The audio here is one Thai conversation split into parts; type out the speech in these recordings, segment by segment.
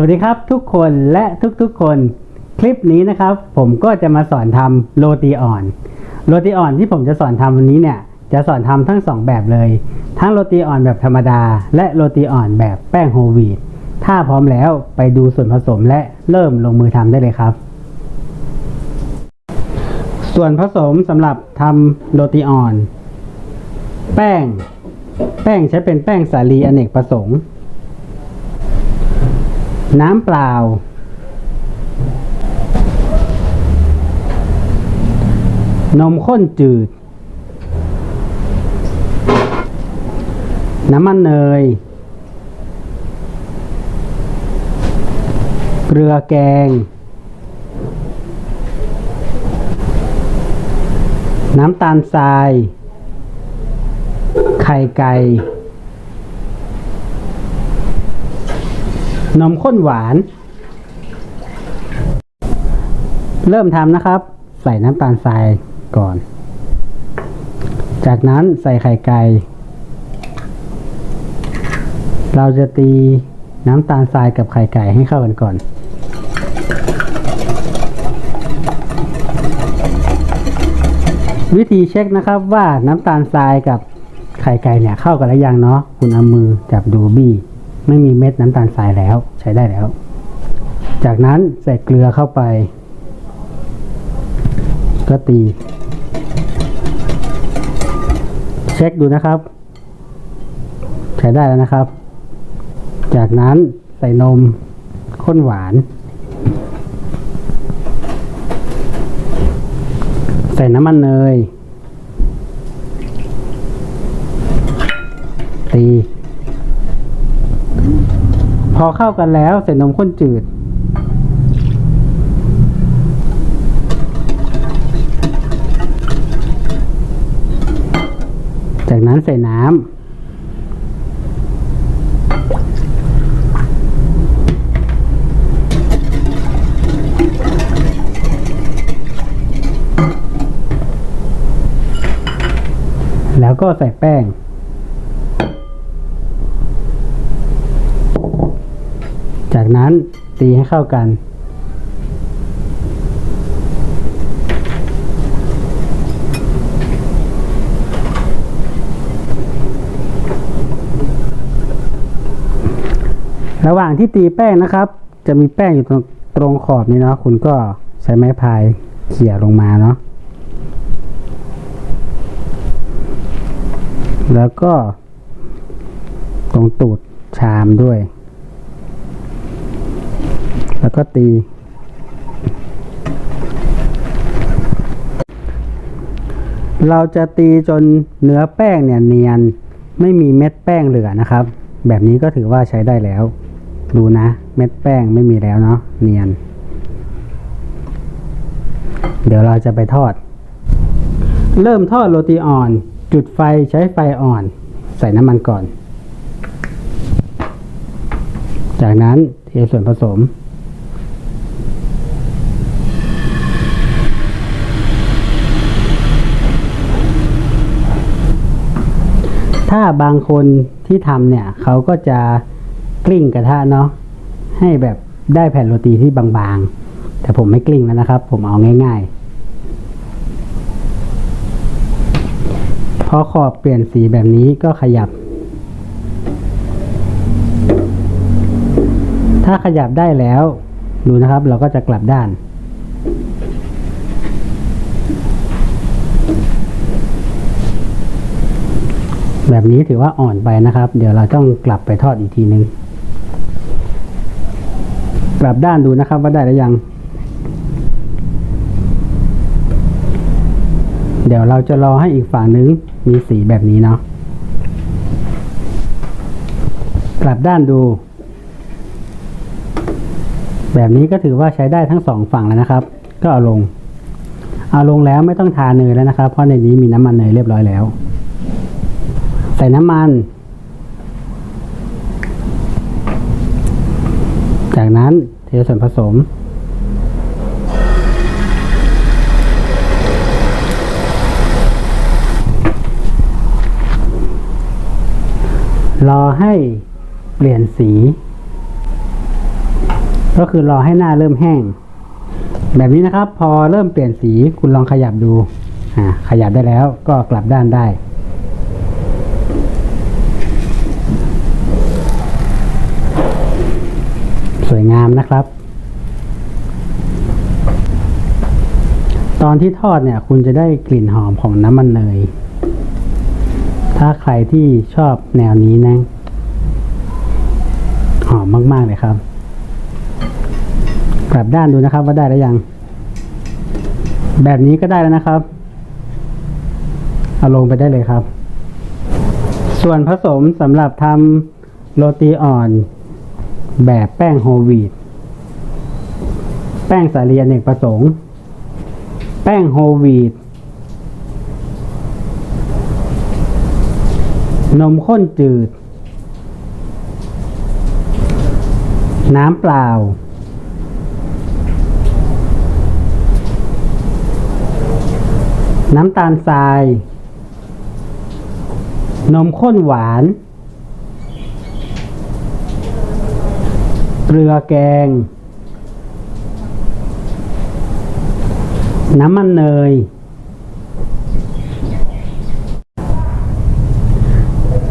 วัสดีครับทุกคนและทุกๆคน คลิปนี้นะครับ ผมก็จะมาสอนทำโรตีอ่อน โรตีอ่อนที่ผมจะสอนทำวันนี้เนี่ย จะสอนทำทั้งสองแบบเลย ทั้งโรตีอ่อนแบบธรรมดา และโรตีอ่อนแบบแป้งโฮลวีตถ้าพร้อมแล้วไปดูส่วนผสมและเริ่มลงมือทำได้เลยครับ ส่วนผสมสำหรับทำโรตีอ่อน แป้ง แป้งใช้เป็นแป้งสาลีอเนกประสงค์ น้ำเปล่า นมข้นจืด น้ำมันเนย เกลือแกง น้ำตาลทราย ไข่ไก่ นมข้นหวาน เริ่มทำนะครับ ใส่น้ำตาลทรายก่อน จากนั้นใส่ไข่ไก่ เราจะตีน้ำตาลทรายกับไข่ไก่ให้เข้ากันก่อนวิธีเช็คนะครับว่าน้ำตาลทรายกับไข่ไก่เนี่ยเข้ากันแล้วยังเนาะคุณเอามือจับดูบี้ ไม่มีเม็ดน้ำตาลทรายแล้วใช้ได้แล้ว จากนั้นใส่เกลือเข้าไป ก็ตี เช็คดูนะครับ ใช้ได้แล้วนะครับ จากนั้นใส่นมข้นหวาน ใส่น้ำมันเนยตี พอเข้ากันแล้วใส่นมข้นจืด จากนั้นใส่น้ำแล้วก็ใส่แป้ง จาก นั้นตีให้เข้ากัน ระหว่างที่ตีแป้งนะครับ จะมีแป้งอยู่ตรงตรงขอบนี้เนาะคุณก็ใช้ไม้พายเขี่ยลงมาเนาะแล้วก็ตรงตูดชามด้วย แล้วก็ตี เราจะตีจนเนื้อแป้งเนี่ยเนียน ไม่มีเม็ดแป้งเหลือนะครับ แบบนี้ก็ถือว่าใช้ได้แล้ว ดูนะ เม็ดแป้งไม่มีแล้วเนาะเนียน เดี๋ยวเราจะไปทอด เริ่มทอดโรตีอ่อน จุดไฟใช้ไฟอ่อน ใส่น้ำมันก่อนจากนั้นเทส่วนผสม ถ้าบางคนที่ทำเนี่ย เขาก็จะกลิ้งกระทะเนาะให้แบบได้แผ่นโรตีที่บางๆ แต่ผมไม่กลิ้งแล้วนะครับ ผมเอาง่ายๆ พอขอบเปลี่ยนสีแบบนี้ก็ขยับ ถ้าขยับได้แล้ว ดูนะครับ เราก็จะกลับด้าน แบบนี้ถือว่าอ่อนไปนะครับ เดี๋ยวเราต้องกลับไปทอดอีกทีหนึ่งกลับด้านดูนะครับว่าได้หรือยัง เดี๋ยวเราจะรอให้อีกฝั่งนึงมีสีแบบนี้เนาะกลับด้านดู แบบนี้ก็ถือว่าใช้ได้ทั้งสองฝั่งแล้วนะครับ ก็เอาลง เอาลงแล้วไม่ต้องทาเนยแล้วนะครับ เพราะในนี้มีน้ำมันเนยเรียบร้อยแล้ว ใส่น้ำมัน จากนั้นเทส่วนผสม รอให้เปลี่ยนสี ก็คือรอให้หน้าเริ่มแห้ง แบบนี้นะครับ พอเริ่มเปลี่ยนสีคุณลองขยับดูขยับได้แล้วก็กลับด้านได้ สวยงามนะครับ ตอนที่ทอดเนี่ย คุณจะได้กลิ่นหอมของน้ำมันเนยถ้าใครที่ชอบแนวนี้นะ หอมมาก ๆ เลยครับกลับด้านดูนะครับว่าได้แล้วยัง แบบนี้ก็ได้แล้วนะครับ เอาลงไปได้เลยครับ ส่วนผสมสำหรับทำโรตีอ่อน แบบแป้งโฮวีตแป้งสาลีอเนกประสงค์ แป้งโฮวีตนมข้นจืด น้ำเปล่า น้ำตาลทราย นมข้นหวาน เกลือแกง น้ำมันเนย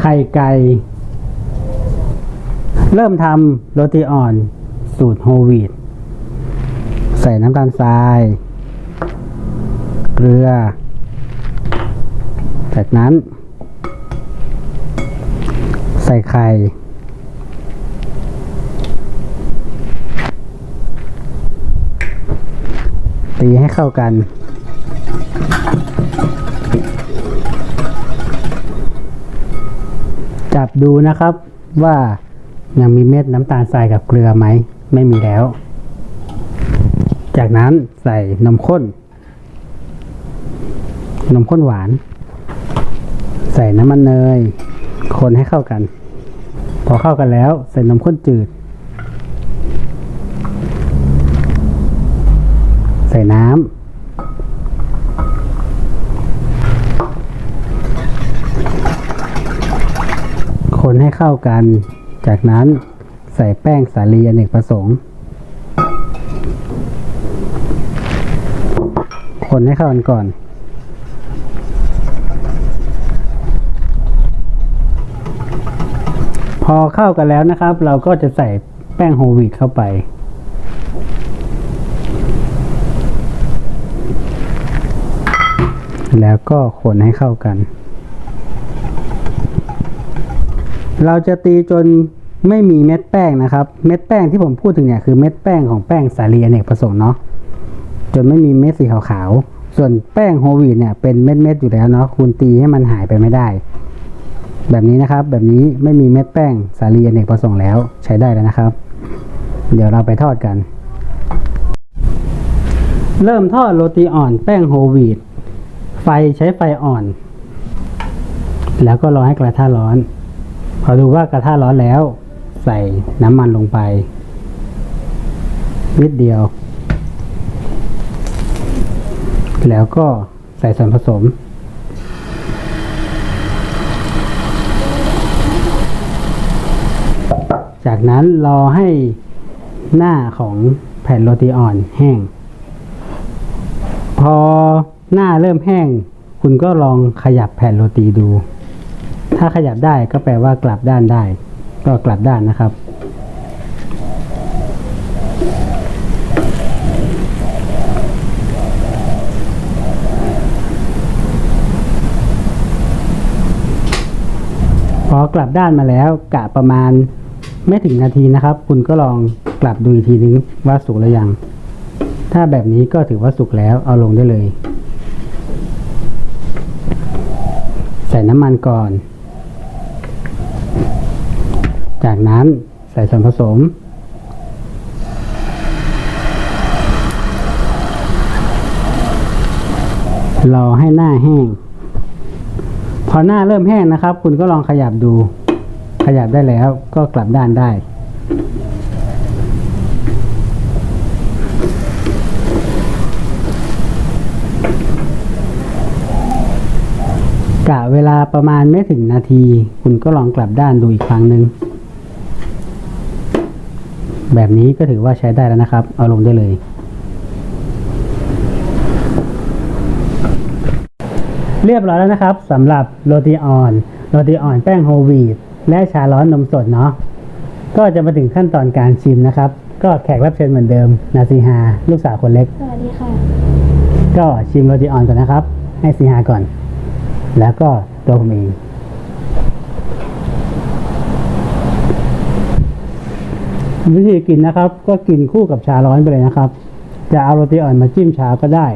ไข่ไก่ เริ่มทำโรตีอ่อน สูตรโฮวีตใส่น้ำตาลทราย เกลือ จากนั้น ใส่ไข่ ตีให้เข้ากัน จับดูนะครับว่ายังมีเม็ดน้ำตาลทรายกับเกลือไหม ไม่มีแล้ว จากนั้นใส่นมข้น นมข้นหวาน ใส่น้ำมันเนย คนให้เข้ากัน พอเข้ากันแล้วใส่นมข้นจืด ใส่น้ำ คนให้เข้ากัน จากนั้นใส่แป้งสาลีอเนกประสงค์ คนให้เข้ากันก่อนพอเข้ากันแล้วนะครับ เราก็จะใส่แป้งโฮวีตเข้าไป แล้วก็คนให้เข้ากัน เราจะตีจนไม่มีเม็ดแป้งนะครับ เม็ดแป้งที่ผมพูดถึงเนี่ยคือเม็ดแป้งของแป้งสาลีอเนกประสงค์เนาะจนไม่มีเม็ดสีขาวๆ ส่วนแป้งโฮลวีตเนี่ยเป็นเม็ดๆอยู่แล้วเนาะคุณตีให้มันหายไปไม่ได้ แบบนี้นะครับ แบบนี้ไม่มีเม็ดแป้งสาลีอเนกประสงค์แล้วใช้ได้แล้วนะครับ เดี๋ยวเราไปทอดกัน เริ่มทอดโรตีอ่อนแป้งโฮลวีต ไฟใช้ไฟอ่อน แล้วก็รอให้กระทะร้อน พอดูว่ากระทะร้อนแล้ว ใส่น้ำมันลงไป นิดเดียว แล้วก็ใส่ส่วนผสม จากนั้นรอให้หน้าของแผ่นโรตีอ่อนแห้ง พอ หน้าเริ่มแห้ง คุณก็ลองขยับแผ่นโรตีดู ถ้าขยับได้ก็แปลว่ากลับด้านได้ ก็กลับด้านนะครับ พอกลับด้านมาแล้วกะประมาณไม่ถึงนาทีนะครับ คุณก็ลองกลับดูอีกทีนึงว่าสุกหรือยัง ถ้าแบบนี้ก็ถือว่าสุกแล้วเอาลงได้เลย ใส่น้ำมันก่อน จากนั้นใส่ส่วนผสม รอให้หน้าแห้ง พอหน้าเริ่มแห้งนะครับ คุณก็ลองขยับดู ขยับได้แล้วก็กลับด้านได้ กะเวลาประมาณไม่ถึงนาที คุณก็ลองกลับด้านดูอีกครั้งหนึ่งแบบนี้ก็ถือว่าใช้ได้แล้วนะครับ เอาลงได้เลย เรียบร้อยแล้วนะครับสำหรับโรตีอ่อน โรตีอ่อนแป้งโฮลวีตและชาร้อนนมสดเนาะก็จะมาถึงขั้นตอนการชิมนะครับ ก็แขกรับเชิญเหมือนเดิม นาซีฮาลูกสาวคนเล็ก สวัสดีค่ะ ก็ชิมโรตีอ่อนก่อนนะครับ ให้ซีฮาก่อน แล้วก็ตัวผมเองวิธีกินนะครับ ก็กินคู่กับชาร้อนไปเลยนะครับ จะเอาโรตีอ่อนมาจิ้มชาก็ได้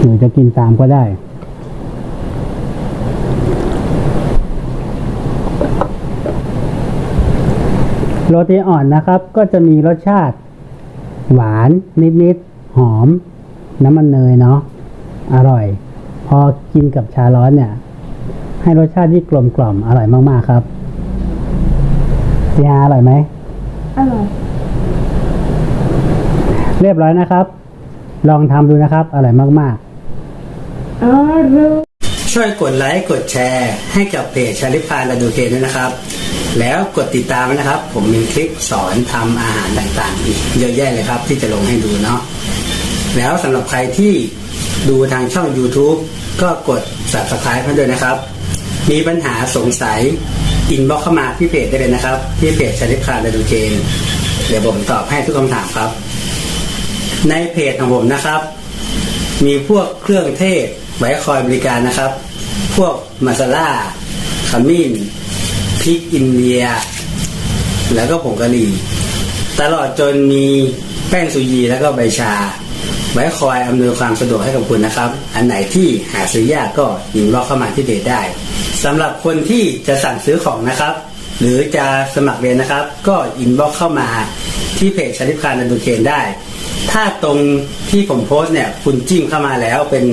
หรือจะกินตามก็ได้ โรตีอ่อนนะครับ ก็จะมีรสชาติ หวานนิดๆหอม น้ำมันเนยเนาะ อร่อย พอกินกับชาร้อนเนี่ย ให้รสชาติที่กลมกล่อมอร่อยมาก ๆ ครับซีฮาอร่อยไหมอร่อยเรียบร้อยนะครับ ลองทำดูนะครับ อร่อยมากอร่อยๆช่วยกดไลค์กดแชร์ ให้กับเพจชาลิพาลาดูเคนด้วยนะครับ แล้วกดติดตามไว้นะครับ ผมมีคลิปสอนทำอาหารต่างๆอีกเยอะแยะเลยครับ ที่จะลงให้ดูเนาะแล้วสำหรับใครที่ ดูทางช่อง YouTube ก็กด subscribe ให้ด้วยนะครับ มีปัญหาสงสัยอินบ็อกเข้ามาที่เพจได้เลยนะครับ ที่เพจชาลิพาลาดูเคนเดี๋ยวผมตอบให้ทุกคำถามครับ ในเพจของผมนะครับ มีพวกเครื่องเทศไว้คอยบริการนะครับ พวกมาซาล่าขมิ้นพริกอินเดีย แล้วก็ผงกะหรี่ ตลอดจนมีแป้งสุยีแล้วก็ใบชา ไว้คอยอำนวยความสะดวกให้กับคุณนะครับ อันไหนที่หาซื้อยากก็ยิงล็อกเข้ามาที่เพจได้สำหรับคนที่จะสั่งซื้อของนะครับ หรือจะสมัครเรียนนะครับ ก็อินบ็อกเข้ามาที่เพจชาลิพคารันดูเคนได้ ถ้าตรงที่ผมโพสต์เนี่ยคุณจิ้มเข้ามาแล้วเป็น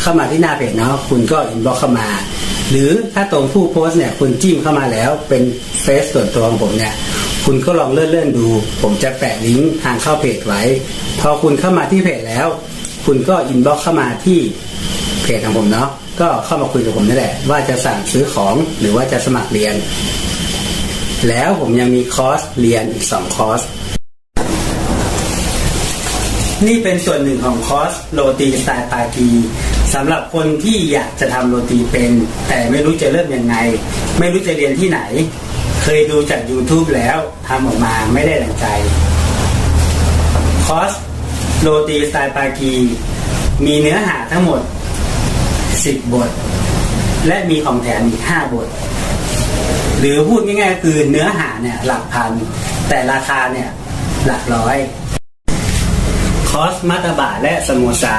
เข้ามาที่หน้าเพจเนาะคุณก็อินบ็อกเข้ามา หรือถ้าตรงผู้โพสต์เนี่ยคุณจิ้มเข้ามาแล้วเป็นเฟซส่วนตัวของผมเนี่ย คุณก็ลองเลื่อนเลื่อนๆดู ผมจะแปะลิงก์ทางเข้าเพจไว้ พอคุณเข้ามาที่เพจแล้ว คุณก็อินบ็อกเข้ามาที่เพจของผมเนาะก็เข้ามาคุยกับผมนี่แหละ ว่าจะสั่งซื้อของหรือว่าจะสมัครเรียน แล้วผมยังมีคอร์สเรียนอีก2คอร์สนี่เป็นส่วนหนึ่งของคอร์สโรตีสไตล์ปากีสำหรับคนที่อยากจะทำโรตีเป็น แต่ไม่รู้จะเริ่มยังไง ไม่รู้จะเรียนที่ไหน เคยดูจาก YouTube แล้วทำออกมาไม่ได้ดังใจ คอสโรตีสไตล์ปากี มีเนื้อหาทั้งหมด 10 บท และมีของแถมอีก 5 บท หรือพูดง่ายๆคือเนื้อหาเนี่ยหลักพัน แต่ราคาเนี่ยหลักร้อย คอสมัตตบะและสโมซา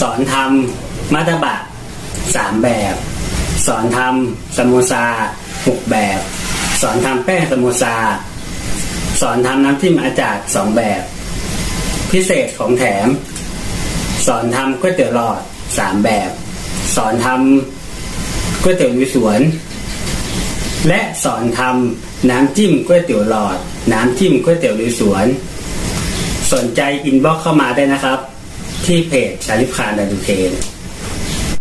สอนทำมัตตบะสามแบบ สอนทำสโมซา หกแบบ สอนทำแป้งสโมซา สอนทำน้ำจิ้มอาจารย์สองแบบ พิเศษของแถม สอนทำก๋วยเตี๋ยวหลอดสามแบบ สอนทำก๋วยเตี๋ยวลุยสวน และสอนทำน้ำจิ้มก๋วยเตี๋ยวหลอด น้ำจิ้มก๋วยเตี๋ยวลุยสวน สนใจอินบ็อกเข้ามาได้นะครับ ที่เพจชาลิฟคานดาดูเคน